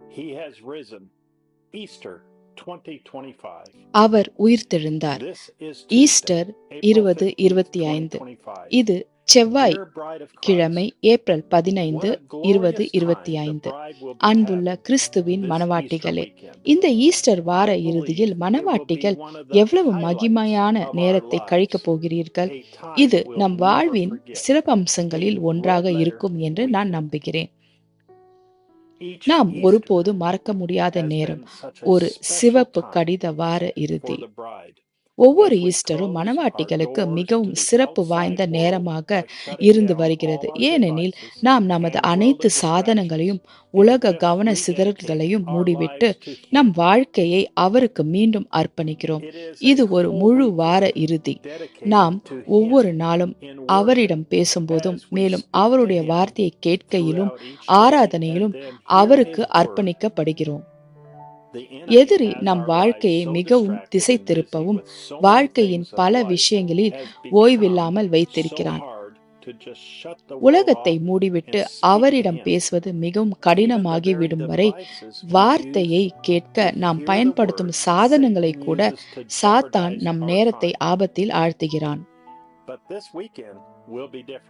He has risen. Easter 2025. அவர் உயிர்த்தெழுந்தார் Easter இருபது 15, இருபத்தி ஐந்து 2025. இது செவ்வாய் கிழமை ஏப்ரல் பதினைந்து இருபது இருபத்தி ஐந்து அன்புள்ள கிறிஸ்துவின் மணவாட்டிகளே. இந்த ஈஸ்டர் வார இறுதியில் மணவாட்டிகள் எவ்வளவு மகிமையான நேரத்தை. கழிக்கப் போகிறீர்கள் இது நம் வாழ்வின். சிறப்பம்சங்களில் ஒன்றாக இருக்கும் என்று நான். நம்புகிறேன் நாம் ஒருபோது மறக்க முடியாத நேரம் ஒரு சிவப்பு கடித வார இறுதி. ஒவ்வொரு ஈஸ்டரும் மணவாட்டிகளுக்கு மிகவும் சிறப்பு வாய்ந்த நேரமாக இருந்து வருகிறது ஏனெனில் நாம் நமது அனைத்து சாதனங்களையும் உலக கவன சிதறல்களையும் மூடிவிட்டு நம் வாழ்க்கையை அவருக்கு மீண்டும் அர்ப்பணிக்கிறோம் இது ஒரு முழு வார இறுதி நாம் ஒவ்வொரு நாளும் அவரிடம் பேசும்போதும் மேலும் அவருடைய வார்த்தையை கேட்கையிலும் ஆராதனையிலும் அவருக்கு அர்ப்பணிக்கப்படுகிறோம் எதிரி நம் வாழ்க்கையை மிகவும் திசை திருப்பவும் வாழ்க்கையின் பல விஷயங்களில் ஓய்வில்லாமல் வைத்திருக்கிறான் உலகத்தை மூடிவிட்டு அவரிடம் பேசுவது மிகவும் கடினமாகி விடும் வரை வார்த்தையை கேட்க நாம் பயன்படுத்தும் சாதனங்களை கூட சாத்தான் நம் நேரத்தை ஆபத்தில் ஆழ்த்துகிறான்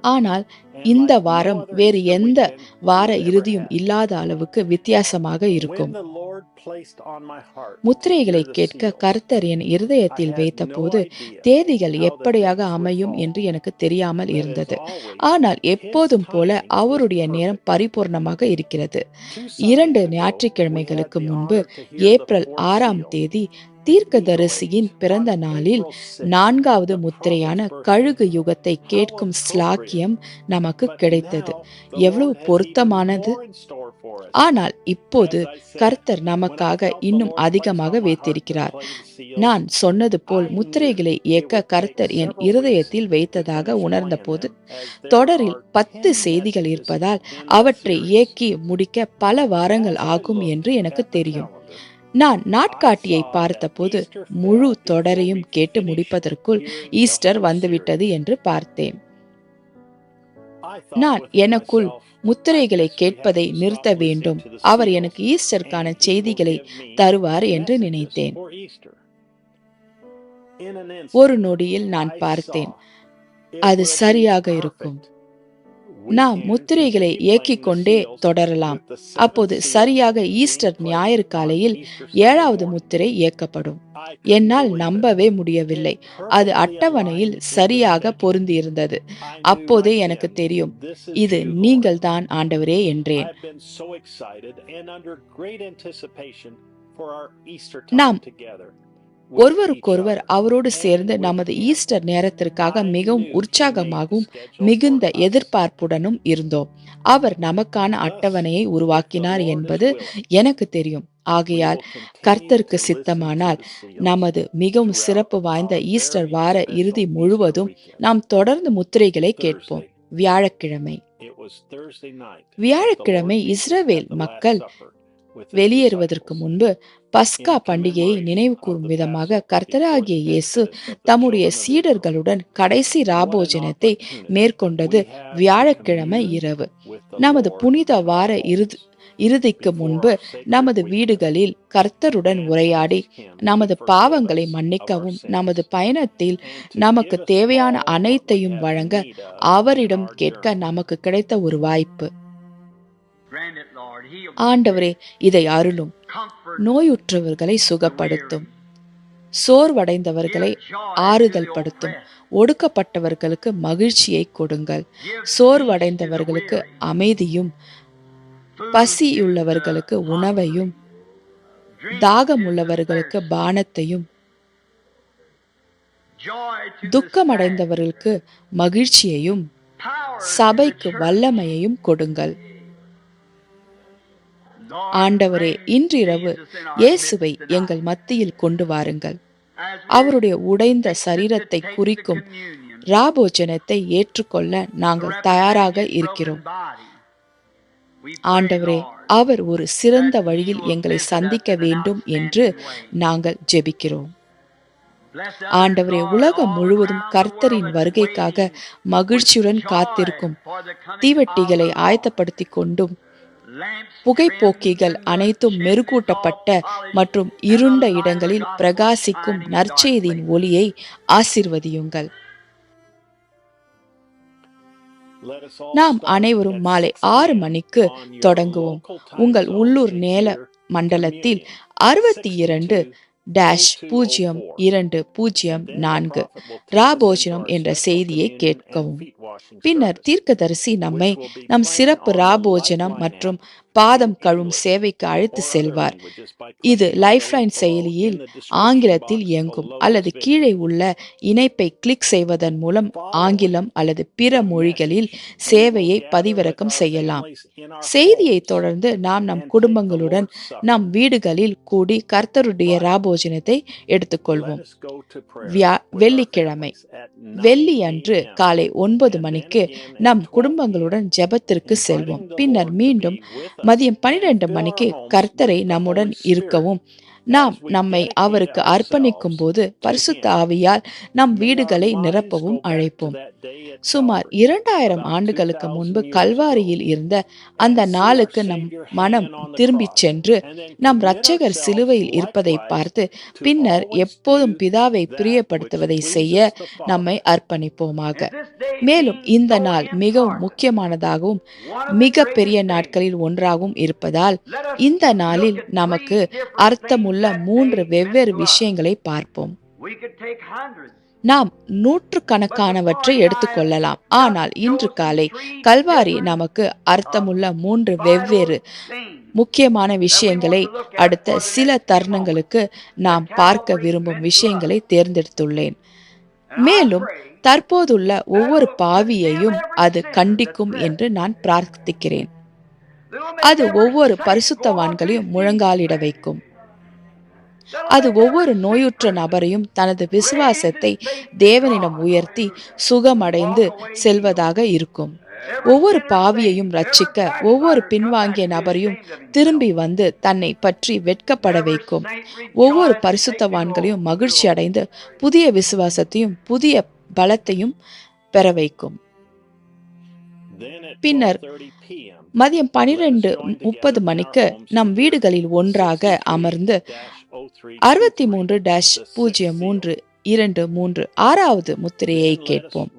ஆனால் இந்த வாரம் வேறு எந்த வார இறுதியும். இல்லாத அளவுக்கு வித்தியாசமாக இருக்கும் முத்திரைகளை கேட்க கர்த்தர் என் இருதயத்தில் no idea தேதிகள் எப்படியாக அமையும். என்று எனக்கு தெரியாமல் இருந்தது ஆனால் எப்போதும் போல அவருடைய நேரம். பரிபூர்ணமாக இருக்கிறது இரண்டு ஞாயிற்றுக்கிழமைகளுக்கு முன்பு ஏப்ரல் ஆறாம். தேதி தீர்க்கதரிசியின் பிறந்த நாளில் நான்காவது முத்திரையான கழுகு யுகத்தை கேட்கும் ஸ்லாக்கியம் நமக்கு கிடைத்தது எவ்வளவு பொருத்தமானது ஆனால் இப்போது கர்த்தர் நமக்காக இன்னும் அதிகமாக வைத்திருக்கிறார் நான் சொன்னது போல் முத்திரைகளை இயக்க கர்த்தர் என் இருதயத்தில் வைத்ததாக உணர்ந்த போது தொடரில் பத்து செய்திகள் இருப்பதால் அவற்றை இயக்கி முடிக்க பல வாரங்கள் ஆகும் என்று எனக்கு தெரியும் நான் நாட்காட்டியை பார்த்தபோது முழு தொடரையும் கேட்டு முடிப்பதற்குள் ஈஸ்டர் வந்துவிட்டது என்று பார்த்தேன் நான் எனக்குள் முத்திரைகளை கேட்பதை நிறுத்த வேண்டும் அவர் எனக்கு ஈஸ்டருக்கான செய்திகளை தருவார் என்று நினைத்தேன் ஒரு நொடியில் நான் பார்த்தேன் அது சரியாக இருக்கும் நாம் முத்திரைகளை இயக்கிக் கொண்டே தொடரலாம் அப்போது சரியாக ஈஸ்டர் ஞாயிறு காலையில் ஏழாவது. முத்திரை இயக்கப்படும் என்னால். நம்பவே முடியவில்லை அது அட்டவணையில் சரியாக. பொருந்தியிருந்தது அப்போதே எனக்கு தெரியும் இது Lord. நீங்கள்தான் ஆண்டவரே என்றேன் நாம் ஒருவருக்கொருவர் அவரோடு சேர்ந்து நமது ஈஸ்டர் நேரத்திற்காக மிகவும் உற்சாகமாகவும் மிகுந்த எதிர்பார்ப்புடனும் இருந்தோம் அவர் நமக்கான அட்டவணையை உருவாக்கினார் என்பது எனக்கு தெரியும் ஆகையால் கர்த்தருக்கு சித்தமானால் நமது மிகவும் சிறப்பு வாய்ந்த ஈஸ்டர் வார இறுதி முழுவதும் நாம் தொடர்ந்து முத்திரைகளை கேட்போம் வியாழக்கிழமை வியாழக்கிழமை இஸ்ரவேல் மக்கள் வெளியேறுவதற்கு முன்பு பஸ்கா பண்டிகையை நினைவு கூறும் விதமாக கர்த்தராகிய இயேசு தம்முடைய. சீடர்களுடன் கடைசி ராபோஜனத்தை மேற்கொண்டது வியாழக்கிழமை இரவு நமது புனித வார இறுதி இறுதிக்கு முன்பு நமது வீடுகளில் கர்த்தருடன் உரையாடி நமது பாவங்களை மன்னிக்கவும் நமது பயணத்தில் நமக்கு தேவையான அனைத்தையும் வழங்க அவரிடம் கேட்க. நமக்கு கிடைத்த ஒரு வாய்ப்பு ஆண்டவரே இதை அருளும் நோயுற்றவர்களை சுகப்படுத்தும். சோர்வடைந்தவர்களை ஆறுதல் படுத்தும். ஒடுக்கப்பட்டவர்களுக்கு மகிழ்ச்சியை கொடுங்கள் சோர்வடைந்தவர்களுக்கு. அமைதியும் பசியுள்ளவர்களுக்கு உணவையும் தாகமுள்ளவர்களுக்கு. பானத்தையும் துக்கமடைந்தவர்களுக்கு மகிழ்ச்சியையும் சபைக்கு. வல்லமையையும் கொடுங்கள் ஆண்டவரே இன்றிரவு இயேசுவை எங்கள் மத்தியில் கொண்டு வாருங்கள் அவருடைய உடைந்த சரீரத்தை குறிக்கும் ராபோஜனத்தை ஏற்றுக்கொள்ள நாங்கள் தயாராக இருக்கிறோம் ஆண்டவரே அவர் ஒரு சிறந்த வழியில் எங்களை சந்திக்க வேண்டும் என்று நாங்கள் ஜெபிக்கிறோம் ஆண்டவரே உலகம் முழுவதும் கர்த்தரின் வருகைக்காக மகிழ்ச்சியுடன் காத்திருக்கும் தீவட்டிகளை ஆயத்தப்படுத்தி கொண்டும் புகைப்போக்கிகள் அனைத்தும் மெருகூட்டப்பட்ட மற்றும் இருண்ட இடங்களில் பிரகாசிக்கும் நற்செய்தியின் ஒளியை ஆசிர்வதியுங்கள். நாம் அனைவரும் மாலை ஆறு மணிக்கு தொடங்குவோம். உங்கள் உள்ளூர் நேல மண்டலத்தில் அறுபத்தி இரண்டு டேஷ் பூஜ்ஜியம் இரண்டு பூஜ்ஜியம் நான்கு. ராபோஜனம் என்ற செய்தியை கேட்கவும். பின்னர் தீர்க்கதரிசி நம்மை நம் சிறப்பு ராபோஜனம் மற்றும் பாதம் கழுவும் சேவைக்கு அழைத்து செல்வார். இது லைஃப்லைன் செயலியில் ஆங்கிலத்தில் இயங்கும் அல்லது கீழே உள்ள இணைப்பை கிளிக் செய்வதன் மூலம் ஆங்கிலம் அல்லது பிற மொழிகளில் சேவையை பதிவிறக்கம் செய்யலாம். செய்தியை தொடர்ந்து நாம் நம் குடும்பங்களுடன் நம் வீடுகளில் கூடி கர்த்தருடைய ராபோஜனத்தை எடுத்துக்கொள்வோம். வியா- வெள்ளிக்கிழமை. வெள்ளி அன்று காலை ஒன்பது மணிக்கு நம் குடும்பங்களுடன் ஜெபத்திற்கு செல்வோம். பின்னர் மீண்டும் மதியம் பன்னிரண்டு மணிக்கு கர்த்தரை நம்முடன் இருக்கவும். நாம் நம்மை அவருக்கு அர்ப்பணிக்கும் போது பரிசுத்த ஆவியால் நம் வீடுகளை நிரப்பவும் அழைப்போம். சுமார் இரண்டாயிரம் ஆண்டுகளுக்கு முன்பு கல்வாரியில் இருந்த அந்த நாளுக்கு நம் மனம் திரும்பிச் சென்று நம் இரட்சகர் சிலுவையில் இருப்பதை பார்த்து பின்னர் எப்போதும் பிதாவை பிரியப்படுத்துவதை செய்ய நம்மை அர்ப்பணிப்போமாக. மேலும் இந்த நாள் மிகவும் முக்கியமானதாகவும் மிக பெரிய நாட்களில் ஒன்றாகவும் இருப்பதால் இந்த நாளில் நமக்கு அர்த்தமுள்ள உள்ள மூன்று வெவ்வேறு விஷயங்களை பார்ப்போம். நாம் நூற்று கணக்கானவற்றை நாம் நூற்றுக்கணக்கானவற்றை எடுத்துக்கொள்ளலாம். ஆனால் இன்று காலை கல்வாரி நமக்கு அர்த்தமுள்ள மூன்று வெவ்வேறு முக்கியமான விஷயங்களை அடுத்த சில தருணங்களுக்கு நாம் பார்க்க விரும்பும் விஷயங்களை தேர்ந்தெடுத்துள்ளேன். மேலும் தற்போதுள்ள ஒவ்வொரு பாவியையும் அது கண்டிக்கும் என்று நான் பிரார்த்திக்கிறேன். அது ஒவ்வொரு பரிசுத்தவான்களையும் முழங்காலிட வைக்கும். அது ஒவ்வொரு நோயுற்ற நபரையும் தனது விசுவாசத்தை தேவனிடம் உயர்த்தி சுகமடைந்து செல்வதாக இருக்கும். ஒவ்வொரு பாவியையும் ரட்சிக்க ஒவ்வொரு பின்வாங்கிய நபரையும் திரும்பி வந்து தன்னை பற்றி வெட்கப்பட வைக்கும். ஒவ்வொரு பரிசுத்தவான்களையும் மகிழ்ச்சி அடைந்து புதிய விசுவாசத்தையும் புதிய பலத்தையும் பெற வைக்கும். பின்னர் மதியம் பனிரெண்டு முப்பது மணிக்கு நம் வீடுகளில் ஒன்றாக அமர்ந்து அறுபத்தி மூன்று டேஷ் பூஜ்ஜியம் மூன்று இரண்டு மூன்று ஆறாவது முத்திரையை கேட்போம்.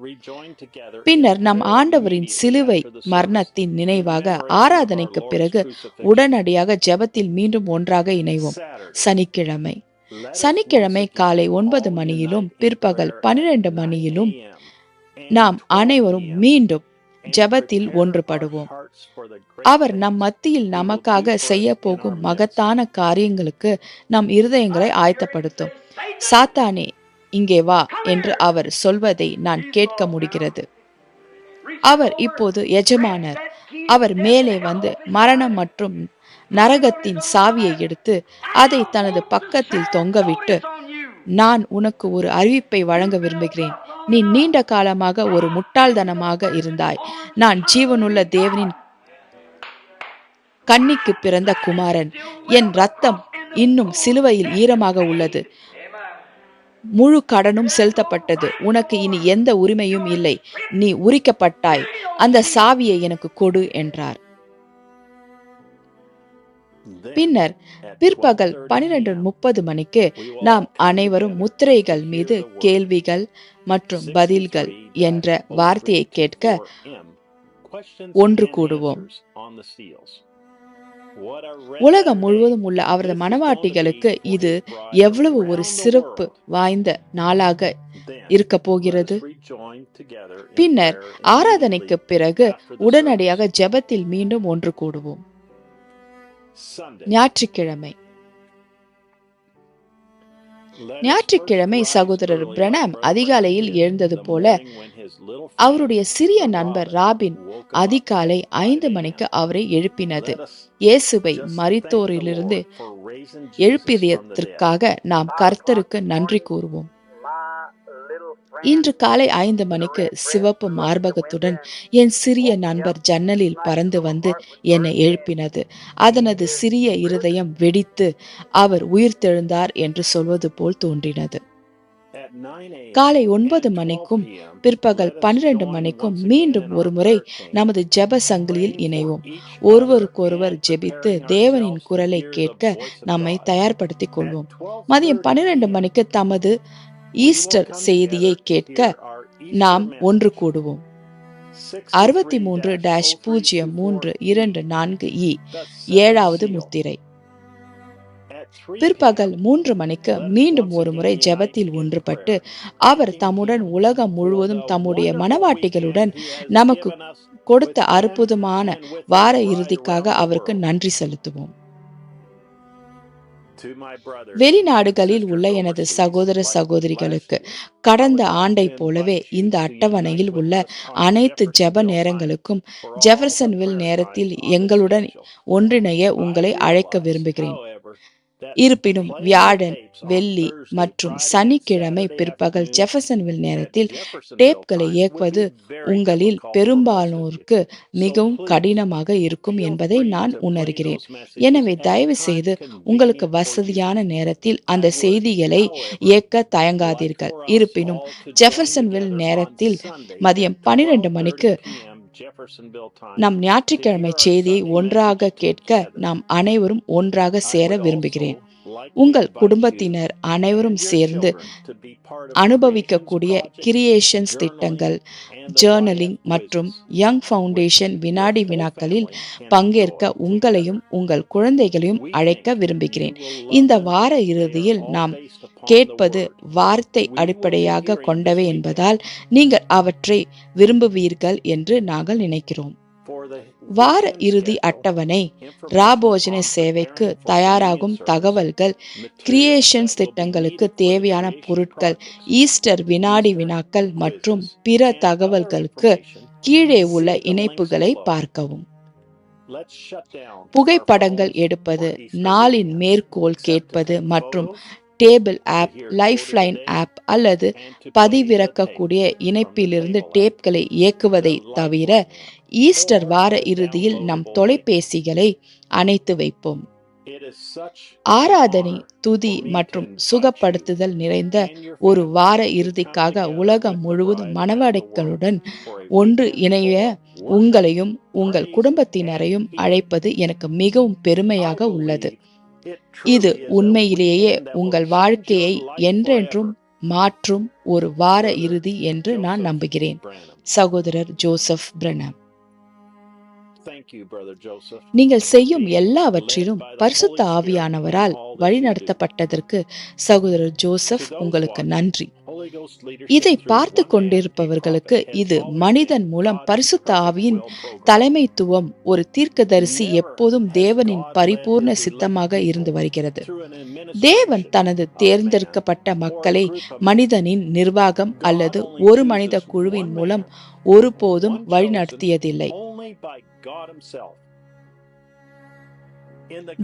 பின்னர் நம் ஆண்டவரின் சிலுவை மரணத்தின் நினைவாக ஆராதனைக்கு பிறகு உடனடியாக ஜெபத்தில் மீண்டும் ஒன்றாக இணைவோம். சனிக்கிழமை. சனிக்கிழமை காலை ஒன்பது மணியிலும் பிற்பகல் பனிரெண்டு மணியிலும் நாம் அனைவரும் மீண்டும் ஜெபத்தில் ஒன்றுபடுவோம். அவர் நம் மத்தியில் நமக்காக செய்ய போகும் மகத்தான காரியங்களுக்கு நம் இருதயங்களை ஆயத்தப்படுத்தும். சாத்தானே இங்கே வா என்று அவர் சொல்வதை நான் கேட்க முடிகிறது. அவர் இப்போது எஜமானர். அவர் மேலே வந்து மரணம் மற்றும் நரகத்தின் சாவியை எடுத்து அதை தனது பக்கத்தில் தொங்கவிட்டு நான் உனக்கு ஒரு அறிவிப்பை வழங்க விரும்புகிறேன். நீ நீண்ட காலமாக ஒரு முட்டாள்தனமாக இருந்தாய். நான் ஜீவனுள்ள தேவனின் கன்னிக்கு பிறந்த குமாரன். என் ரத்தம் இன்னும் சிலுவையில் ஈரமாக உள்ளது. முழு கடனும் செலுத்தப்பட்டது. உனக்கு இனி எந்த உரிமையும் இல்லை. நீ உரிக்கப்பட்டாய். அந்த சாவியை எனக்கு கொடு என்றார். பின்னர் பிற்பகல் பனிரெண்டு முப்பது மணிக்கு நாம் அனைவரும் முத்திரைகள் மீது கேள்விகள் மற்றும் பதில்கள் என்ற வார்த்தையை கேட்க ஒன்று கூடுவோம். உலகம் முழுவதும் உள்ள அவரது மனவாட்டிகளுக்கு இது எவ்வளவு ஒரு சிறப்பு வாய்ந்த நாளாக இருக்க போகிறது? பின்னர் ஆராதனைக்கு பிறகு உடனடியாக ஜெபத்தில் மீண்டும் ஒன்று கூடுவோம். ஞாயிற்றுக்கிழமை. ஞாயிற்றுக்கிழமை சகோதரர் பிரணம் அதிகாலையில் எழுந்தது போல அவருடைய சிறிய நண்பர் ராபின் அதிகாலை ஐந்து மணிக்கு அவரை எழுப்பினது. இயேசுவை மரித்தோரிலிருந்து எழுப்பியதற்காக நாம் கர்த்தருக்கு நன்றி கூறுவோம். இன்று காலை ஐந்து மணிக்கு சிவப்பு மார்பகத்துடன் என் சிறிய நண்பர் ஜன்னலில் பறந்து வந்து என்னை எழுப்பினது. அதனது சிறிய இருதயம் வெடித்து அவர் உயிர்த்தெழுந்தார் என்று சொல்வது போல் தோன்றினது. காலை ஒன்பது மணிக்கும் பிற்பகல் பன்னிரண்டு மணிக்கும் மீண்டும் ஒருமுறை நமது ஜெப சங்கிலியில் இணைவோம். ஒருவருக்கொருவர் ஜெபித்து தேவனின் குரலை கேட்க நம்மை தயார்படுத்திக் கொள்வோம். மதியம் பன்னிரண்டு மணிக்கு தமது ஈஸ்டர் செய்தியை கேட்க நாம் ஒன்று கூடுவோம். அறுபத்தி மூன்று டேஷ் பூஜ்ஜியம் மூன்று இரண்டு நான்கு இ ஏழாவது முத்திரை. பிற்பகல் மூன்று மணிக்கு மீண்டும் ஒரு முறை ஜெபத்தில் ஒன்றுபட்டு அவர் தம்முடன் உலகம் முழுவதும் தம்முடைய மனவாட்டிகளுடன் நமக்கு கொடுத்த அற்புதமான வார இறுதிக்காக அவருக்கு நன்றி செலுத்துவோம். வெளிநாடுகளில் உள்ள எனது சகோதர சகோதரிகளுக்கு கடந்த ஆண்டை போலவே இந்த அட்டவணையில் உள்ள அனைத்து ஜெப நேரங்களுக்கும் ஜெஃபர்சன்வில் நேரத்தில் எங்களுடன் ஒன்றிணைய உங்களை அழைக்க விரும்புகிறேன். இருப்பினும் வியாழன் வெள்ளி மற்றும் சனிக்கிழமை பிற்பகல் ஜெஃபர்சன்வில் நேரத்தில் டேப்களை இயக்குவது உங்களில் பெரும்பாலோருக்கு மிகவும் கடினமாக இருக்கும் என்பதை நான் உணர்கிறேன். எனவே தயவு செய்து உங்களுக்கு வசதியான நேரத்தில் அந்த செய்திகளை இயக்க தயங்காதீர்கள். இருப்பினும் ஜெஃபர்சன்வில் நேரத்தில் மதியம் பன்னிரண்டு மணிக்கு நம் ஞாயிற்றுக்கிழமை செய்தியை ஒன்றாக கேட்க நாம் அனைவரும் ஒன்றாக சேர விரும்புகிறேன். உங்கள் குடும்பத்தினர் அனைவரும் சேர்ந்து அனுபவிக்கக்கூடிய கிரியேஷன்ஸ் திட்டங்கள் ஜேர்னலிங் மற்றும் யங் ஃபவுண்டேஷன் வினாடி வினாக்களில் பங்கேற்க உங்களையும் உங்கள் குழந்தைகளையும் அழைக்க விரும்புகிறேன். இந்த வார இறுதியில் நாம் கேட்பது வார்த்தை அடிப்படையாக கொண்டவை என்பதால் நீங்கள் அவற்றை விரும்புவீர்கள் என்று நாங்கள் நினைக்கிறோம். வார இறுதி அட்டவணை ராபோஜன சேவைக்கு தயாராகும் தகவல்கள் கிரியேஷன்ஸ் திட்டங்களுக்கு தேவையான பொருட்கள் ஈஸ்டர் வினாடி வினாக்கள் மற்றும் பிற தகவல்களுக்கு கீழே உள்ள இணைப்புகளை பார்க்கவும். புகைப்படங்கள் எடுப்பது நாளின் மேற்கோள் கேட்பது மற்றும் table of life line app அல்லது பதிவிறக்கக்கூடிய இணைப்பிலிருந்து டேப்களை இயக்குவதை தவிர ஈஸ்டர் வார இறுதியில் நம் தொலைபேசிகளை அணைத்து வைப்போம். ஆராதனை துதி மற்றும் சுகப்படுத்துதல் நிறைந்த ஒரு வார இறுதிக்காக உலகம் முழுவதும் மனவடைகளுடன் ஒன்று இணைய உங்களையும் உங்கள் குடும்பத்தினரையும் அழைப்பது எனக்கு மிகவும் பெருமையாக உள்ளது. இது உண்மையிலேயே உங்கள் வாழ்க்கையை என்றென்றும் மாற்றும் ஒரு வார இறுதி என்று நான் நம்புகிறேன். சகோதரர் ஜோசப் பிரணம். நீங்கள் செய்யும் எல்லாவற்றிலும் பரிசுத்த ஆவியானவரால் வழிநடத்தப்பட்டதற்கு சகோதரர் ஜோசப் உங்களுக்கு நன்றி. இதை பார்த்து கொண்டிருப்பவர்களுக்கு இது மனிதன் மூலம் பரிசுத்த ஆவியின் தலைமைத்துவம் ஒரு தீர்க்கதரிசி எப்போதும் தேவனின் பரிபூர்ண சித்தமாக இருந்து வருகிறது. தேவன் தனது தேர்ந்தெடுக்கப்பட்ட மக்களை மனிதனின் நிர்வாகம் அல்லது ஒரு மனித குழுவின் மூலம் ஒருபோதும் வழிநடத்தியதில்லை.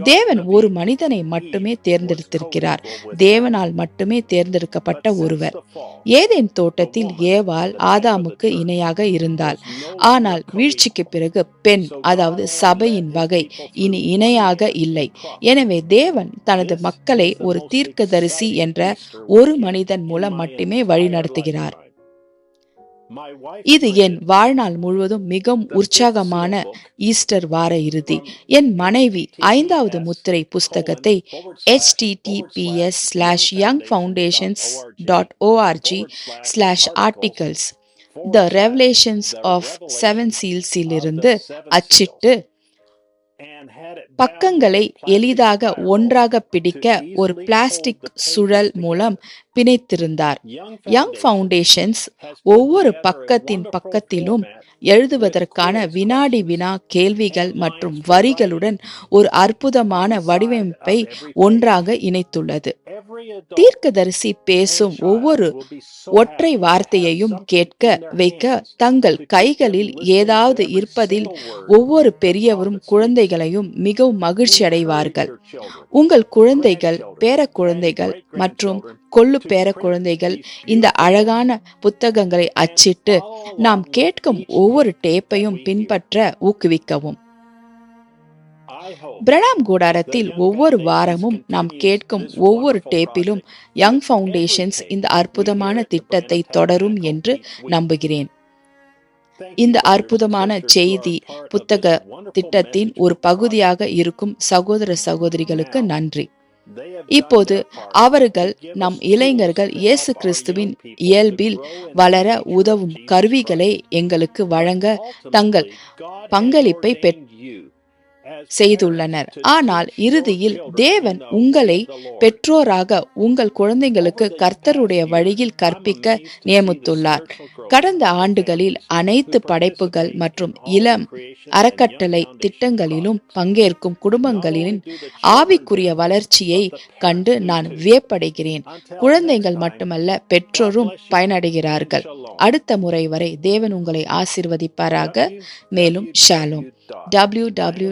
தேவன் ஒரு மனிதனை மட்டுமே தேர்ந்தெடுத்திருக்கிறார். தேவனால் மட்டுமே தேர்ந்தெடுக்கப்பட்ட ஒருவர். ஏதேன் தோட்டத்தில் ஏவாள் ஆதாமுக்கு இணையாக இருந்தாள். ஆனால் வீழ்ச்சிக்கு பிறகு பெண் அதாவது சபையின் வகை இனி இணையாக இல்லை. எனவே தேவன் தனது மக்களை ஒரு தீர்க்கதரிசி என்ற ஒரு மனிதன் மூலம் மட்டுமே வழிநடத்துகிறார். இது என் வாழ்நாள் முழுவதும் மிகவும் உற்சாகமான ஈஸ்டர் வார இறுதி. என் மனைவி ஐந்தாவது முத்திரை புஸ்தகத்தை https slash young foundations dot ORG slash articles the revelations of seven சீல்ஸிலிருந்து அச்சிட்டு பக்கங்களை எளிதாக ஒன்றாக பிடிக்க ஒரு பிளாஸ்டிக் சுழல் மூலம் பிணைத்திருந்தார். யங் ஃபவுண்டேஷன்ஸ் ஒவ்வொரு பக்கத்தின் பக்கத்திலும் எழுதுவதற்கான வினாடி வினா கேள்விகள் மற்றும் வரிகளுடன் ஒரு அற்புதமான வடிவமைப்பை ஒன்றாக இணைத்துள்ளது. தீர்க்கதரிசி பேசும் ஒவ்வொரு ஒற்றை வார்த்தையையும் கேட்க வைக்க தங்கள் கைகளில் ஏதாவது இருப்பதில் ஒவ்வொரு பெரியவரும் குழந்தைகளையும் மிகவும் மகிழ்ச்சி அடைவார்கள் உங்கள் குழந்தைகள் பேர குழந்தைகள் மற்றும் கொள்ளு பேர குழந்தைகள் இந்த அழகான புத்தகங்களை அச்சிட்டு நாம் கேட்கும் ஒவ்வொரு டேப்பையும் பின்பற்ற ஊக்குவிக்கவும். பிரணாம் கூடாரத்தில் ஒவ்வொரு வாரமும் நாம் கேட்கும் ஒவ்வொரு டேப்பிலும் யங் ஃபவுண்டேஷன்ஸ் இந்த அற்புதமான திட்டத்தை தொடரும் என்று நம்புகிறேன். இந்த அற்புதமான செய்தி புத்தக திட்டத்தின் ஒரு பகுதியாக இருக்கும் சகோதர சகோதரிகளுக்கு நன்றி. இப்போது அவர்கள் நம் இளைஞர்கள் இயேசு கிறிஸ்துவின் இயல்பில் வளர உதவும் கருவிகளை எங்களுக்கு வழங்க தங்கள் பங்களிப்பை பெற் செய்துள்ளனர். ஆனால் இறுதியில் தேவன் உங்களை பெற்றோராக உங்கள் குழந்தைகளுக்கு கர்த்தருடைய வழியில் கற்பிக்க நியமித்துள்ளார். கடந்த ஆண்டுகளில் அனைத்து படைப்புகள் மற்றும் இளம் அறக்கட்டளை திட்டங்களிலும் பங்கேற்கும் குடும்பங்களின் ஆவிக்குரிய வளர்ச்சியை கண்டு நான் வியப்படைகிறேன். குழந்தைகள் மட்டுமல்ல பெற்றோரும் பயனடைகிறார்கள். அடுத்த முறை வரை தேவன் உங்களை ஆசிர்வதிப்பாராக. மேலும் Shalom. W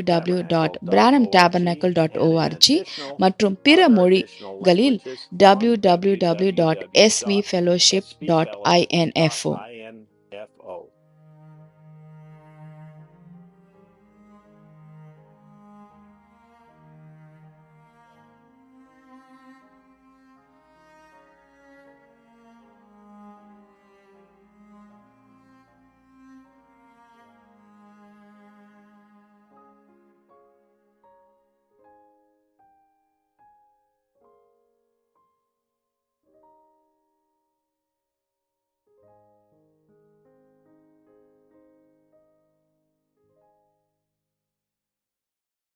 W dot Branham tabernacle dot ORG மற்றும் பிற மொழிகளில் W W W dot SV fellowship dot INFO